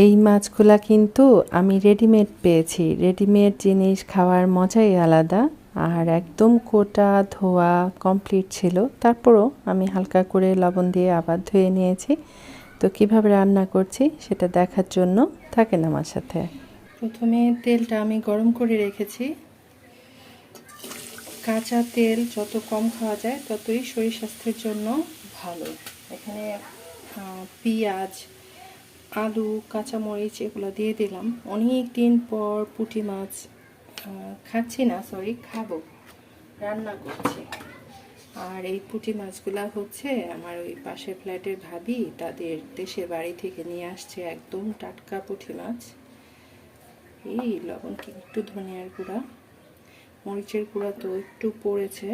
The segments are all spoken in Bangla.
এই মাছগুলা কিন্তু আমি রেডিমেড পেয়েছি। রেডিমেড জিনিস খাওয়ার মজাই আলাদা। আর একদম কোটা ধোয়া কমপ্লিট ছিল। তারপরও আমি হালকা করে লবণ দিয়ে আবার ধুয়ে নিয়েছি। তো কীভাবে রান্না করছি সেটা দেখার জন্য থাকেন আমার সাথে। প্রথমে তেলটা আমি গরম করে রেখেছি। কাঁচা তেল যত কম খাওয়া যায় ততই শরীর স্বাস্থ্যের জন্য ভালো। এখানে পেঁয়াজ আলু, কাঁচামরিচ এগুলো দিয়ে দিলাম। অনেক দিন পর পুঁটি মাছ খাচ্ছি না সরি খাব, রান্না করছি। আর এই পুঁটি মাছগুলা হচ্ছে আমার ওই পাশের ফ্ল্যাটের ভাবি, তাদের দেশের বাড়ি থেকে নিয়ে আসছে একদম টাটকা পুঁটি মাছ। এই লবণ কি, একটু ধনিয়ার গুঁড়া, মরিচের গুঁড়া তো একটু পড়েছে,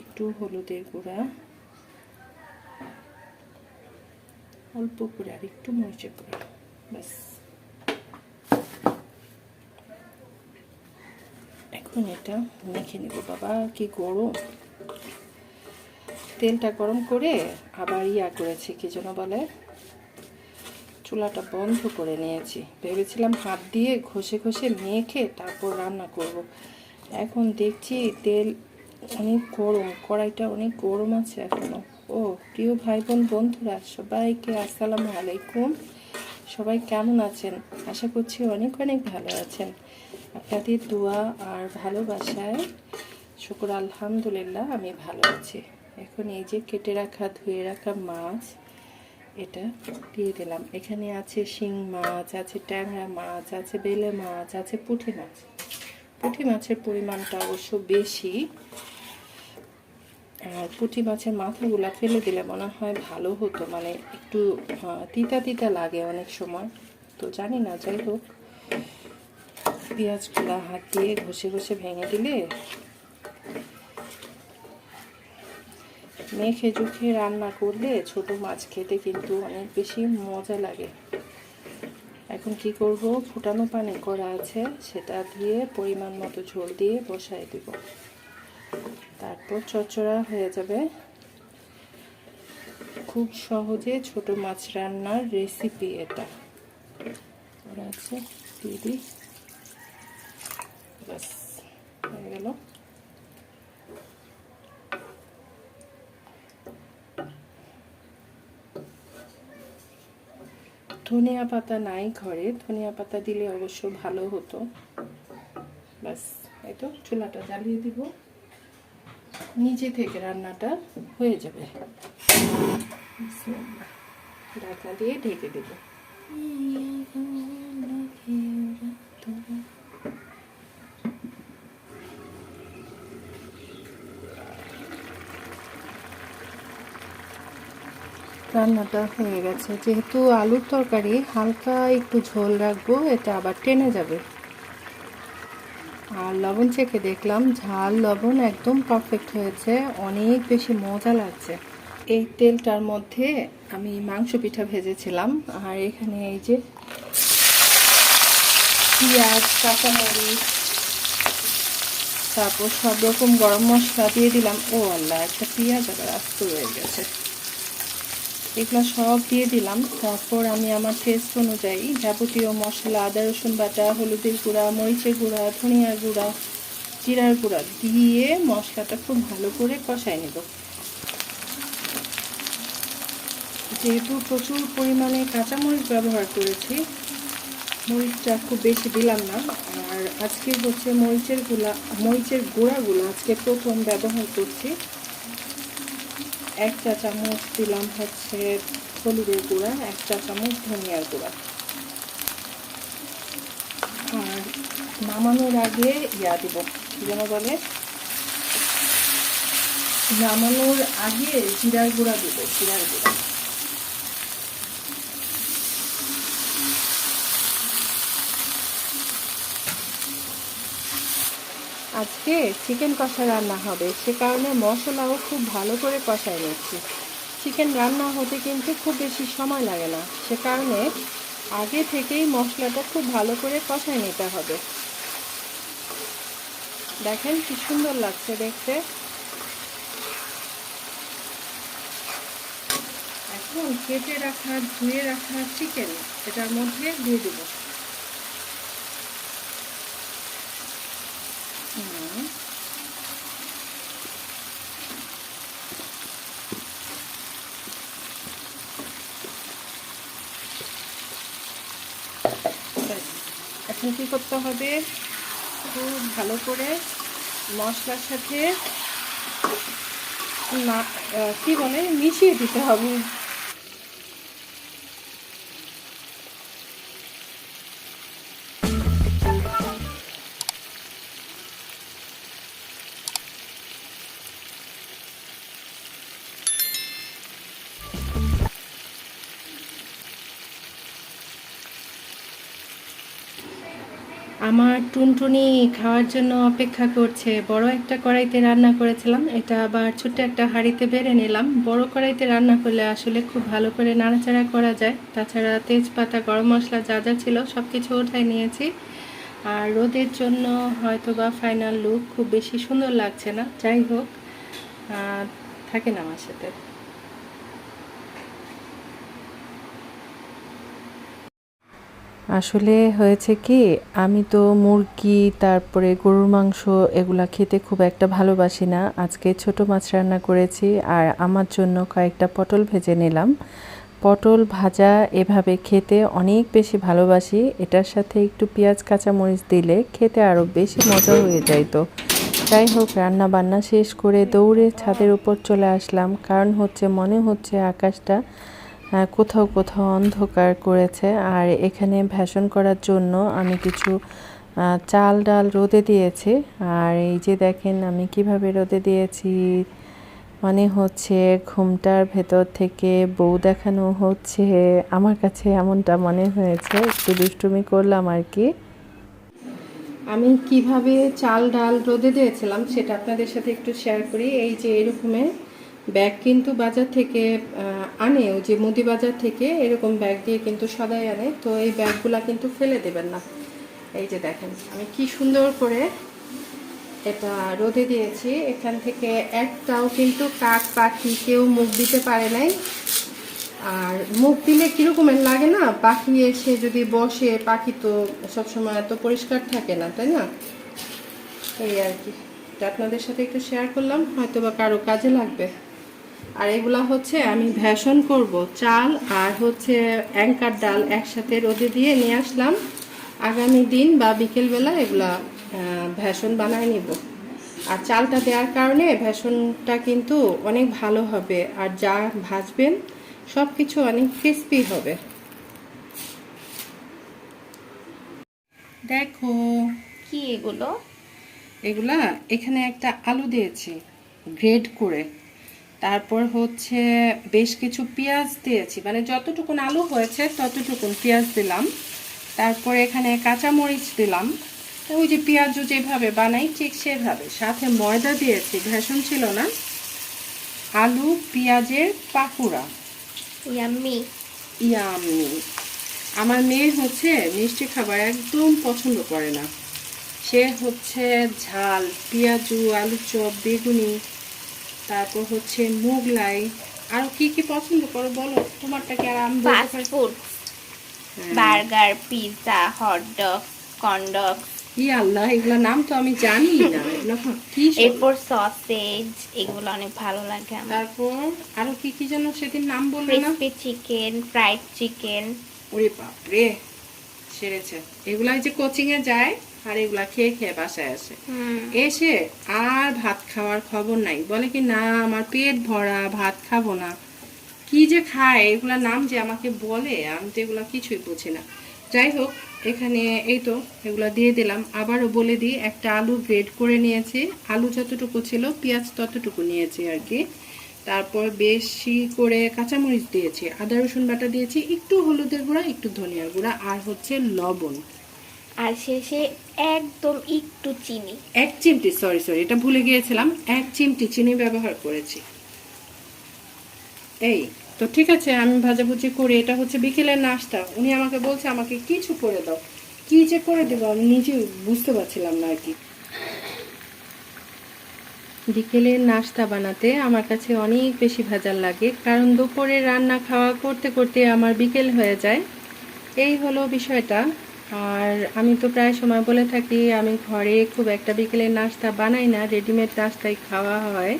একটু হলুদের গুঁড়া। অল্প করে, আর একটু মরিচের গুঁড়া। ব্যাস। এখন এটা মেখে নেব। বাবা, কি গরম। তেলটা গরম করে আবার ইয়া করেছি, কি যেন বলে, চুলাটা বন্ধ করে নিয়েছি। ভেবেছিলাম হাত দিয়ে ঘষে ঘষে মেখে তারপর রান্না করব। এখন দেখছি তেল অনেক গরম, কড়াইটা অনেক গরম আছে এখনও। ও, প্রিয় ভাই বোন বন্ধুরা, সবাইকে আসসালামু আলাইকুম। সবাই কেমন আছেন? আশা করছি অনেক অনেক ভালো আছেন। আপনাদের দোয়া আর ভালোবাসায় শুকুর আলহামদুলিল্লাহ, আমি ভালো আছি। এখন এই যে কেটে রাখা, ধুয়ে রাখা মাছ, এটা দিয়ে দিলাম। এখানে আছে শিং মাছ, আছে ট্যাংরা মাছ, আছে বেলে মাছ, আছে পুঁটি মাছ। পুঁটি মাছের পরিমাণটা অবশ্য বেশি। আর পুঁটি মাছের মাথাগুলা ফেলে দিলে মনে হয় ভালো হতো। মানে একটু তিতা তিতা লাগে অনেক সময়। তো জানি না, যাই হোক। পেঁয়াজগুলা হাত দিয়ে ঘষে ঘষে ভেঙে দিলে মেখে জুখে রান্না করলে ছোট মাছ খেতে কিন্তু অনেক বেশি মজা লাগে। এখন কি করব? ফুটানো পানি করা আছে, সেটা দিয়ে পরিমাণ মতো ঝোল দিয়ে বসাই দেব। তারপর চচ্চড়া হয়ে যাবে। খুব সহজে ছোট মাছ রান্নার রেসিপি এটা। আছে, দিয়ে দিই। হয়ে গেল। ধনিয়া পাতা নাই ঘরে। ধনিয়া পাতা দিলে অবশ্য ভালো হতো। ব্যাস, এই তো, চুলাটা জ্বালিয়ে দিব। নিজে থেকে রান্নাটা হয়ে যাবে। ঢাকনা দিয়ে ঢেকে দেব। রান্নাটা হয়ে গেছে। যেহেতু আলুর তরকারি হালকা একটু ঝোল রাখব, এটা আবার টেনে যাবে। আর লবণ চেখে দেখলাম, ঝাল লবণ একদম পারফেক্ট হয়েছে, অনেক বেশি মজা লাগছে। এই তেলটার মধ্যে আমি মাংস পিঠা ভেজেছিলাম, আর এখানে এই যে পেঁয়াজ, কাঁচামরিচ, তারপর সব রকম গরম মশলা দিয়ে দিলাম। ও আল্লাহ, একটা পেঁয়াজ আবার আস্ত রয়ে গেছে। এগুলো সব দিয়ে দিলাম। তারপর আমি আমার টেস্ট অনুযায়ী যাবতীয় মশলা, আদা, রসুন বাটা, হলুদের গুঁড়া, মরিচের গুঁড়া, ধনিয়ার গুঁড়া, জিরার গুঁড়া দিয়ে মশলাটা খুব ভালো করে কষাই নেব। যেহেতু প্রচুর পরিমাণে কাঁচামরিচ ব্যবহার করেছি, মরিচটা খুব বেশি দিলাম না। আর আজকে হচ্ছে মরিচের গুঁড়া মরিচের গুঁড়াগুলো আজকে প্রথম ব্যবহার করছি। এক চা চামচ দিলাম হচ্ছে হলুদের গুঁড়া এক চা চামচ ধনিয়ার গুঁড়া। আর নামানোর আগে ইয়া দিব যেন বলে? নামানোর আগে জিরার গুঁড়া দিব, জিরার গুঁড়া। আজকে চিকেন কষা রান্না হবে। সে কারণে মশলাও খুব ভালো করে কষায় নিচ্ছি। চিকেন রান্না হতে কিন্তু খুব বেশি সময় লাগে না। সে কারণে আগে থেকেই মশলাটা খুব ভালো করে কষায় নিতে হবে। দেখেন কি সুন্দর লাগছে দেখতে। এখন কেটে রাখা, ধুয়ে রাখা চিকেন এটার মধ্যে দিয়ে দেবো। এখন কি করতে হবে? খুব ভালো করে মশলার সাথে না কি বলে? মিশিয়ে দিতে হবে। আমার টুনটুনি খাওয়ার জন্য অপেক্ষা করছে। বড় একটা কড়াইতে রান্না করেছিলাম। এটা আবার ছোট্ট একটা হাঁড়িতে বেড়ে নিলাম। বড় কড়াইতে রান্না করলে আসলে খুব ভালো করে নাড়াচাড়া করা যায়। তাছাড়া তেজপাতা, গরম মশলা যা যা ছিল সব কিছু ওঠাই নিয়েছি। আর রোদের জন্য হয়তো বা ফাইনাল লুক খুব বেশি সুন্দর লাগছে না। যাই হোক থাকেন আমার সাথে। আসলে হয়েছে কি, আমি তো মুরগি, তারপরে গরুর মাংস এগুলা খেতে খুব একটা ভালোবাসি না। আজকে ছোট মাছ রান্না করেছি আর আমার জন্য কয়েকটা পটল ভেজে নিলাম। পটল ভাজা এভাবে খেতে অনেক বেশি ভালোবাসি। এটার সাথে একটু পেঁয়াজ, কাঁচামরিচ দিলে খেতে আরও বেশি মজা হয়ে যায় তো। যাই হোক রান্না বান্না শেষ করে দৌড়ে ছাদের উপর চলে আসলাম। কারণ হচ্ছে, মনে হচ্ছে আকাশটা কোথাও কোথাও অন্ধকার করেছে। আর এখানে ভ্যাসন করার জন্য আমি কিছু চাল ডাল রোদে দিয়েছি। আর এই যে দেখেন আমি কীভাবে রোদে দিয়েছি, মনে হচ্ছে ঘুমটার ভেতর থেকে বউ দেখানো হচ্ছে। আমার কাছে এমনটা মনে হয়েছে, একটু দুষ্টুমি করলাম আর কি। আমি কীভাবে চাল ডাল রোদে দিয়েছিলাম সেটা আপনাদের সাথে একটু শেয়ার করি। এই যে এরকমের ব্যাগ কিন্তু বাজার থেকে আনে ওই যে মুদি বাজার থেকে এরকম ব্যাগ দিয়ে কিন্তু সদাই আনে। তো এই ব্যাগগুলা কিন্তু ফেলে দেবেন না। এই যে দেখেন, আমি কি সুন্দর করে এটা রোদে দিয়েছি। এখান থেকে একটাও কিন্তু কাক পাখি কেউ মুখ দিতে পারে নাই। আর মুখ দিলে কিরকমের লাগে না? পাখি এসে যদি বসে, পাখি তো সবসময় এত পরিষ্কার থাকে না, তাই না? এই আর কি। আপনাদের সাথে একটু শেয়ার করলাম হয়তো বা কারও কাজে লাগবে। আর এগুলা হচ্ছে আমি ভ্যাসন করব চাল আর হচ্ছে অ্যাঙ্কার ডাল একসাথে রোদে দিয়ে নিয়ে আসলাম। আগামী দিন বা বিকেলবেলা এগুলা ভ্যাসন বানায় নিব। আর চালটা দেওয়ার কারণে ভ্যাসনটা কিন্তু অনেক ভালো হবে আর যা ভাজবেন সব কিছু অনেক ক্রিস্পি হবে। দেখো কি এগুলো? এগুলা এখানে একটা আলু দিয়েছি গ্রেড করে। তারপর হচ্ছে বেশ কিছু পেঁয়াজ দিয়েছি। মানে যতটুকুন আলু হয়েছে ততটুকুন পেঁয়াজ দিলাম। তারপর এখানে কাঁচামরিচ দিলাম। ওই যে পেঁয়াজও যেভাবে বানাই ঠিক সেভাবে। সাথে ময়দা দিয়েছি ভেষণ ছিল না। আলু পেঁয়াজের পাকুড়া। ইয়াম্মি। ইয়াম্মি। আমার মেয়ে হচ্ছে মিষ্টি খাবার একদম পছন্দ করে না। সে হচ্ছে ঝাল পেঁয়াজু আলু চপ বেগুনি তারপর হচ্ছে মোগলাই। আর কি কি পছন্দ করো বলো? তোমারটা কি আর আমি বলতে ফাস্ট পারি? ফুড হ্যাঁ। Burger pizza hotdog corn dog ই আল্লাহ এগুলা নাম তো আমি জানি না। এগুলো কি এরপর সসেজ এগুলো অনেক ভালো লাগে আমার। তারপর আরও কি কি যেন সেদিন নাম বললে না? ক্রিসপি চিকেন ফ্রাইড চিকেন ওরে বাপরে সেরেছে। এগুলাই যে কোচিং এ যায় আর এগুলা খেয়ে খেয়ে বাসায় আসে। এসে আর ভাত খাওয়ার খবর নাই। বলে কি না আমার পেট ভরা ভাত খাব না। কি যে খায় এগুলা নাম যে আমাকে বলে আমি তো এগুলা কিছুই বুঝি না। যাই হোক এখানে এই তো এগুলা দিয়ে দিলাম। আবারও বলে দিই একটা আলু গ্রেড করে নিয়েছি। আলু যতটুকু ছিল পেঁয়াজ ততটুকু নিয়েছি আর কি। তারপর বেশি করে কাঁচামরিচ দিয়েছি। আদা রসুন বাটা দিয়েছি একটু হলুদের গুঁড়া একটু ধনিয়ার গুঁড়া আর হচ্ছে লবণ। আর শেষে একদম একটু চিনি। এক চিমটি সরি সরি এটা ভুলে গিয়েছিলাম। এক চিমটি চিনি ব্যবহার করেছি। এই, তো ঠিক আছে, আমি ভাজাভুজি করি। এটা হচ্ছে বিকেলের নাস্তা। উনি আমাকে বলছে, আমাকে কিছু করে দাও। কি যে করে দেবো, আমি নিজে বুঝতে পারছিলাম না আর কি। বিকেলের নাস্তা বানাতে আমার কাছে অনেক বেশি ভেজাল লাগে, কারণ দুপুরে রান্না খাওয়া করতে করতে আমার বিকেল হয়ে যায়। এই হলো বিষয়টা। আর আমি তো প্রায় সময় বলে থাকি, আমি ঘরে খুব একটা বিকেলের নাস্তা বানাই না রেডিমেড নাস্তাই খাওয়া হয়।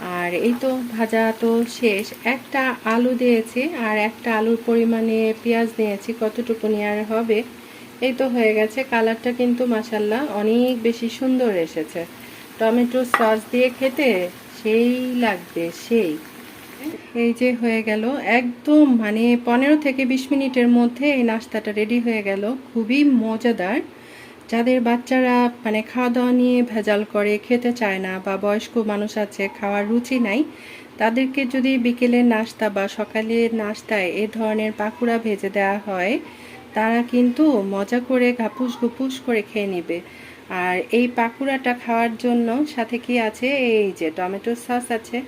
আর এই তো ভাজা তো শেষ। একটা আলু দিয়েছি আর একটা আলুর পরিমাণে পেঁয়াজ নিয়েছি, কতটুকু আর হবে? এই তো হয়ে গেছে, কালারটা কিন্তু মাসাল্লাহ অনেক বেশি সুন্দর এসেছে। টমেটো সস দিয়ে খেতে সেই লাগবে, সেই। এই যে হয়ে গেল, একদম মানে পনেরো থেকে বিশ মিনিটের মধ্যে এই নাস্তাটা রেডি হয়ে গেল। খুবই মজাদার। যাদের বাচ্চারা মানে খাওয়া দাওয়া নিয়ে ভেজাল করে, খেতে চায় না বা বয়স্ক মানুষ আছে, খাওয়ার রুচি নাই, তাদেরকে যদি বিকেলের নাস্তা বা সকালের নাস্তায় এ ধরনের পাকুড়া ভেজে দেওয়া হয়, তারা কিন্তু মজা করে ঘাপুস ঘুপুস করে খেয়ে নেবে। আর এই পাকুড়াটা খাওয়ার জন্য সাথে কি আছে? এই যে টমেটো সস আছে।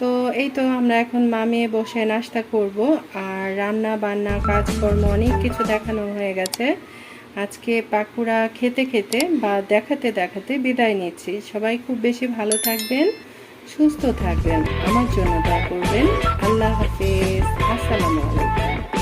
তো এই তো আমরা এখন মামিয়ে বসে নাস্তা করব, আর রান্না, বান্না, কাজকর্ম অনেক কিছু দেখানো হয়ে গেছে। আজকে পাকুড়া খেতে খেতে বা দেখাতে দেখাতে বিদায় নিচ্ছি। সবাই খুব বেশি ভালো থাকবেন, সুস্থ থাকবেন। আমার জন্য দয়া করবেন। আল্লাহ হাফিজ। আসসালামু আলাইকুম।